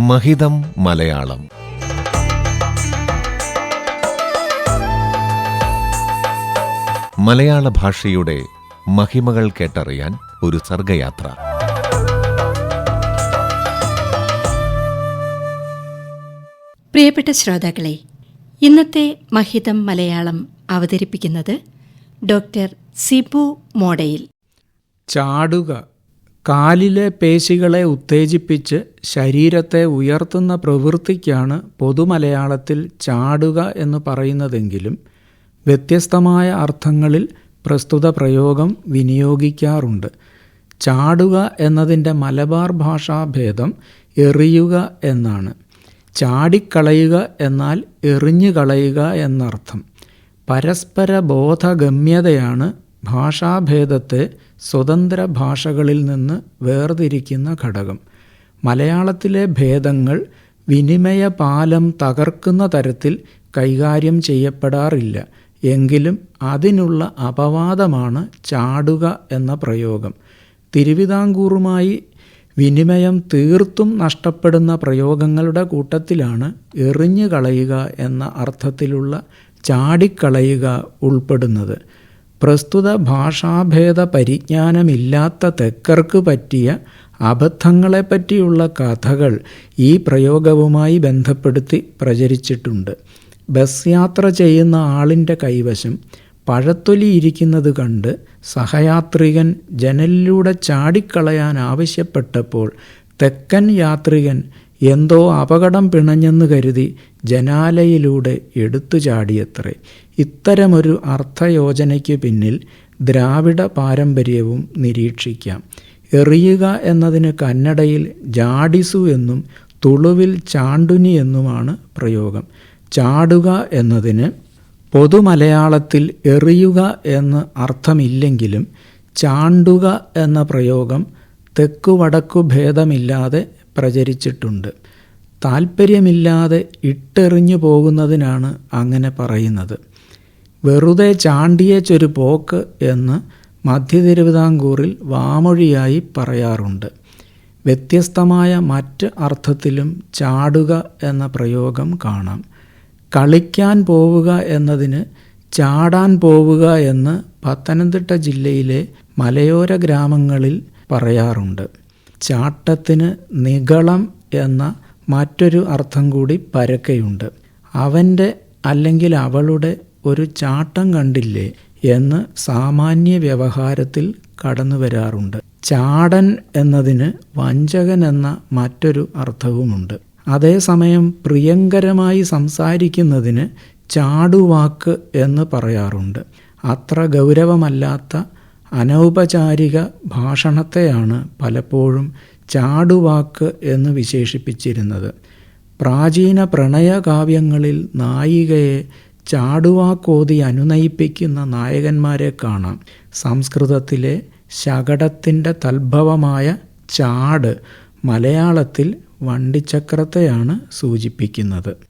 മഹിതം മലയാളം. മലയാള ഭാഷയുടെ മഹിമകൾ കേട്ടറിയാൻ ഒരു സർഗയാത്ര. പ്രിയപ്പെട്ട ശ്രോതാക്കളെ ഇന്നത്തെ മഹിതം മലയാളം അവതരിപ്പിക്കുന്നത് ഡോക്ടർ സിബു മോഡയിൽ. ചാടുക കാലിലെ പേശികളെ ഉത്തേജിപ്പിച്ച് ശരീരത്തെ ഉയർത്തുന്ന പ്രവൃത്തിക്കാണ് പൊതുമലയാളത്തിൽ ചാടുക എന്ന് പറയുന്നതെങ്കിലും വ്യത്യസ്തമായ അർത്ഥങ്ങളിൽ പ്രസ്തുത പ്രയോഗം വിനിയോഗിക്കാറുണ്ട്. ചാടുക എന്നതിന്റെ മലബാർ ഭാഷാഭേദം എറിയുക എന്നാണ്. ചാടിക്കളയുക എന്നാൽ എറിഞ്ഞു കളയുക എന്നർത്ഥം. പരസ്പര ബോധഗമ്യതയാണ് ഭാഷാഭേദത്തെ സ്വതന്ത്ര ഭാഷകളിൽ നിന്ന് വേർതിരിക്കുന്ന ഘടകം. മലയാളത്തിലെ ഭേദങ്ങൾ വിനിമയ പാലം തകർക്കുന്ന തരത്തിൽ കൈകാര്യം ചെയ്യപ്പെടാറില്ല. എങ്കിലും അതിനുള്ള അപവാദമാണ് ചാടുക എന്ന പ്രയോഗം. തിരുവിതാംകൂറുമായി വിനിമയം തീർത്തും നഷ്ടപ്പെടുന്ന പ്രയോഗങ്ങളുടെ കൂട്ടത്തിലാണ് എറിഞ്ഞു കളയുക എന്ന അർത്ഥത്തിലുള്ള ചാടിക്കളയുക ഉൾപ്പെടുന്നത്. പ്രസ്തുത ഭാഷാഭേദ പരിജ്ഞാനമില്ലാത്ത തെക്കർക്ക് പറ്റിയ അബദ്ധങ്ങളെപ്പറ്റിയുള്ള കഥകൾ ഈ പ്രയോഗവുമായി ബന്ധപ്പെടുത്തി പ്രചരിച്ചിട്ടുണ്ട്. ബസ് യാത്ര ചെയ്യുന്ന ആളിന്റെ കൈവശം പഴത്തൊലി ഇരിക്കുന്നത് കണ്ട് സഹയാത്രികൻ ജനലിലൂടെ ചാടിക്കളയാൻ ആവശ്യപ്പെട്ടപ്പോൾ തെക്കൻ യാത്രികൻ എന്തോ അപകടം പിണഞ്ഞെന്ന് കരുതി ജനാലയിലൂടെ എടുത്തു ചാടിയത്രേ. ഇത്തരമൊരു അർത്ഥയോജനയ്ക്ക് പിന്നിൽ ദ്രാവിഡ പാരമ്പര്യവും നിരീക്ഷിക്കാം. എറിയുക എന്നതിന് കന്നഡയിൽ ജാഡിസു എന്നും തുളുവിൽ ചാണ്ടുനി എന്നുമാണ് പ്രയോഗം. ചാടുക എന്നതിന് പൊതുമലയാളത്തിൽ എറിയുക എന്ന് അർത്ഥമില്ലെങ്കിലും ചാണ്ടുക എന്ന പ്രയോഗം തെക്കുവടക്കു ഭേദമില്ലാതെ പ്രചരിച്ചിട്ടുണ്ട്. താല്പര്യമില്ലാതെ ഇട്ടെറിഞ്ഞു പോകുന്നതിനാണ് അങ്ങനെ പറയുന്നത്. വെറുതെ ചാണ്ടിയേച്ചൊരു പോക്ക് എന്ന് മധ്യ തിരുവിതാംകൂറിൽ വാമൊഴിയായി പറയാറുണ്ട്. വ്യത്യസ്തമായ മറ്റ് അർത്ഥത്തിലും ചാടുക എന്ന പ്രയോഗം കാണാം. കളിക്കാൻ പോവുക എന്നതിന് ചാടാൻ പോവുക എന്ന് പത്തനംതിട്ട ജില്ലയിലെ മലയോര ഗ്രാമങ്ങളിൽ പറയാറുണ്ട്. ചാട്ടത്തിന് നിഗളം എന്ന മറ്റൊരു അർത്ഥം കൂടി പരക്കെയുണ്ട്. അവന്റെ അല്ലെങ്കിൽ അവളുടെ ഒരു ചാട്ടം കണ്ടില്ലേ എന്ന് സാമാന്യ വ്യവഹാരത്തിൽ കടന്നു വരാറുണ്ട്. ചാടൻ എന്നതിന് വഞ്ചകൻ എന്ന മറ്റൊരു അർത്ഥവുമുണ്ട്. അതേസമയം പ്രിയങ്കരമായി സംസാരിക്കുന്നതിന് ചാടുവാക്ക് എന്ന് പറയാറുണ്ട്. അത്ര ഗൗരവമല്ലാത്ത അനൗപചാരിക ഭാഷണത്തെയാണ് പലപ്പോഴും ചാടുവാക്ക് എന്ന് വിശേഷിപ്പിച്ചിരുന്നത്. പ്രാചീന പ്രണയകാവ്യങ്ങളിൽ നായികയെ ചാടുവാക്കോതി അനുനയിപ്പിക്കുന്ന നായകന്മാരെ കാണാം. സംസ്കൃതത്തിലെ ശകടത്തിന്റെ തൽഭവമായ ചാട് മലയാളത്തിൽ വണ്ടിച്ചക്രത്തെയാണ് സൂചിപ്പിക്കുന്നത്.